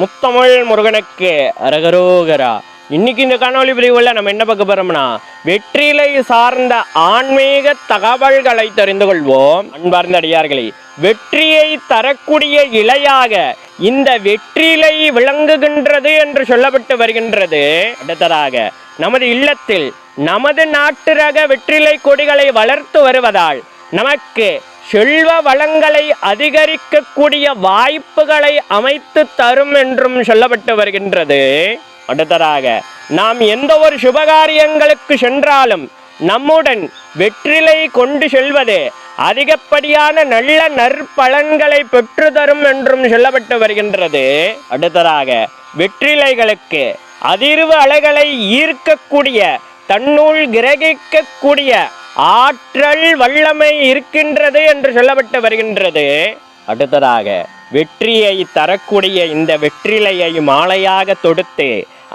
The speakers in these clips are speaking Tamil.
முத்தமிழ் முருகனுக்கு அரகரோகரா. இன்னைக்கு இந்த காணொலி பிரிவில் நம்ம என்ன பார்க்க போறோம்னா வெற்றிலை சார்ந்த ஆன்மீக தகவல்களை தெரிந்து கொள்வோம். அன்பார்ந்த அடியார்களே வெற்றியை தரக்கூடிய இலையாக இந்த வெற்றிலை விளங்குகின்றது என்று சொல்லப்பட்டு வருகின்றது. அடுத்ததாக நமது இல்லத்தில் நமது நாட்டு ரக வெற்றிலை கொடிகளை வளர்த்து வருவதால் நமக்கு செல்வ வளங்களை அதிகரிக்கக்கூடிய வாய்ப்புகளை அமைத்து தரும் என்றும் சொல்லப்பட்டு வருகின்றது. அடுத்ததாக நாம் எந்த ஒரு சுபகாரியங்களுக்கு சென்றாலும் நம்முடன் வெற்றிலை கொண்டு செல்வது அதிகப்படியான நல்ல நற்பலன்களை பெற்று தரும் என்றும் சொல்லப்பட்டு வருகின்றது. அடுத்ததாக வெற்றிலைகளுக்கு அதிர்வு அலைகளை ஈர்க்கக்கூடிய தன்னுள் கிரகிக்கக்கூடிய ஆற்றல் வல்லமை இருக்கின்றது என்று சொல்லப்பட்டு வருகின்றது. அடுத்ததாக வெற்றியை தரக்கூடிய இந்த வெற்றிலையை மாலையாக தொடுத்து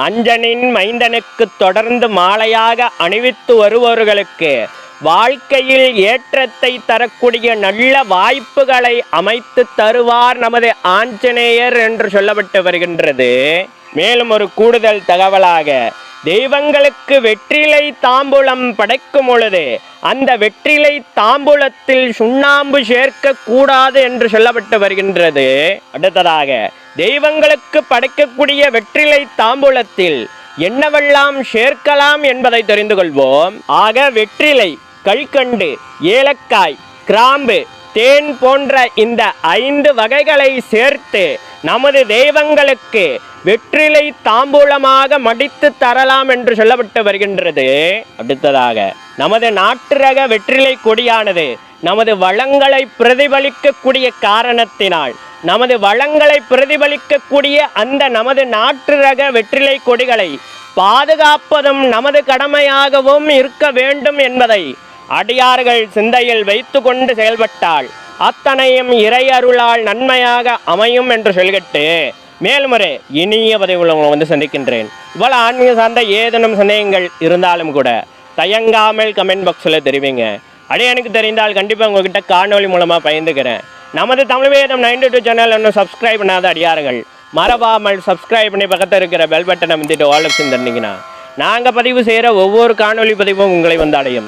அஞ்சனின் மைந்தனுக்கு தொடர்ந்து மாலையாக அணிவித்து வருபவர்களுக்கு வாழ்க்கையில் ஏற்றத்தை தரக்கூடிய நல்ல வாய்ப்புகளை அமைத்து தருவார் நமது ஆஞ்சநேயர் என்று சொல்லப்பட்டு வருகின்றது. மேலும் ஒரு கூடுதல் தகவலாக தெய்வங்களுக்கு வெற்றிலை தாம்பூலம் படைக்கும் பொழுது அந்த வெற்றிலை தாம்பூலத்தில் சுண்ணாம்பு சேர்க்க கூடாது என்று சொல்லப்பட்டு வருகின்றது. அடுத்ததாக தெய்வங்களுக்கு படைக்கக்கூடிய வெற்றிலை தாம்பூலத்தில் என்னவெல்லாம் சேர்க்கலாம் என்பதை தெரிந்து கொள்வோம். ஆக வெற்றிலை கல்கண்டு ஏலக்காய் கிராம்பு தேன் போன்ற இந்த ஐந்து வகைகளை சேர்த்து நமது தெய்வங்களுக்கு வெற்றிலை தாம்பூலமாக மடித்து தரலாம் என்று சொல்லப்பட்டு வருகின்றது. அடுத்ததாக நமது நாட்டு ரக வெற்றிலை கொடியானது நமது வளங்களை பிரதிபலிக்கக்கூடிய காரணத்தினால் நமது வளங்களை பிரதிபலிக்கக்கூடிய அந்த நமது நாட்டு ரக வெற்றிலை கொடிகளை பாதுகாப்பதும் நமது கடமையாகவும் இருக்க வேண்டும் என்பதை அடியார்கள் சிந்தையில் வைத்து கொண்டு செயல்பட்டால் அத்தனையும் இறை அருளால் நன்மையாக அமையும் என்று சொல்கிட்டு மேல்முறை இனிய பதவி உங்களை வந்து சந்திக்கின்றேன். இவ்வளோ ஆன்மீக சார்ந்த ஏதேனும் சந்தேகங்கள் இருந்தாலும் கூட தயங்காமல் கமெண்ட் பாக்ஸில் தெரிவிங்க. அடைய எனக்கு தெரிந்தால் கண்டிப்பாக உங்ககிட்ட காணொளி மூலமாக பயந்துக்கிறேன் நமது Tamil Vedham ninety two channel இன்னும் சப்ஸ்கிரைப் பண்ணாத அடியார்கள் மறவாமல் சப்ஸ்கிரைப் பண்ணி பக்கத்தில் இருக்கிற பெல் பட்டனை வந்துட்டு ஆல் ஆப்ஷன் தந்தீங்கன்னா நாங்கள் பதிவு செய்கிற ஒவ்வொரு காணொலி பதிவும் உங்களை வந்து அடையும்.